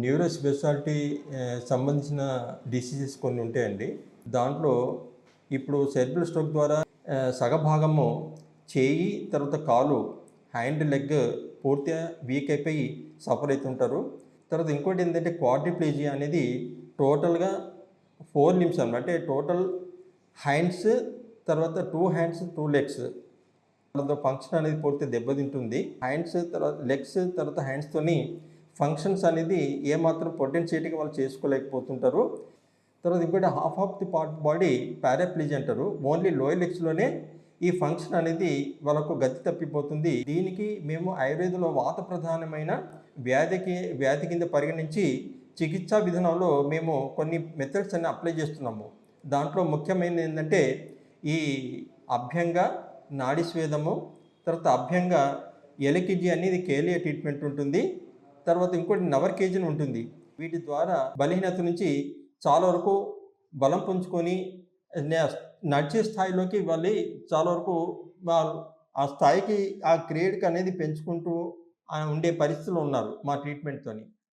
Neuro speciality సంబంధించిన diseases కొన్ని ఉంటాయండి. దాంట్లో ఇప్పుడు సెర్బల్ స్ట్రోక్ ద్వారా సగభాగము చేయి తర్వాత కాలు హ్యాండ్ లెగ్ పూర్తిగా వీక్ అయిపోయి సఫర్ అవుతుంటారు. తర్వాత ఇంకోటి ఏంటంటే క్వాడ్రిప్లేజియా అనేది టోటల్గా ఫోర్ లిమ్స్ అన్నమాట అంటే టోటల్ హ్యాండ్స్ తర్వాత టూ హ్యాండ్స్ టూ లెగ్స్. వాళ్ళతో ఫంక్షన్ అనేది పూర్తి దెబ్బతింటుంది. హ్యాండ్స్ తర్వాత లెగ్స్ తర్వాత హ్యాండ్స్తోని ఫంక్షన్స్ అనేది ఏమాత్రం పొటెన్షియేట్గా వాళ్ళు చేసుకోలేకపోతుంటారు. తర్వాత ఇంకోటి half of the part body paraplegia అంటారు. ఓన్లీ లోయర్ లెగ్స్లోనే ఈ ఫంక్షన్ అనేది వాళ్ళకు గతి తప్పిపోతుంది. దీనికి మేము ఆయుర్వేదంలో వాత ప్రధానమైన వ్యాధికి వ్యాధి కింద పరిగణించి చికిత్సా విధానంలో మేము కొన్ని మెథడ్స్ అన్ని అప్లై చేస్తున్నాము. దాంట్లో ముఖ్యమైనది ఏంటంటే ఈ అభ్యంగా నాడి స్వేదము తర్వాత అభ్యంగా ఎలకిజీ అనేది కేలియా ట్రీట్మెంట్ ఉంటుంది. తర్వాత ఇంకోటి నవర్ కేజీని ఉంటుంది. వీటి ద్వారా బలహీనత నుంచి చాలా వరకు బలం పుంజుకొని నడిచే స్థాయిలోకి వాళ్ళు చాలా వరకు ఆ స్థాయికి ఆ క్రియేట్కి అనేది పెంచుకుంటూ ఉండే పరిస్థితులు ఉన్నారు మా ట్రీట్మెంట్తోని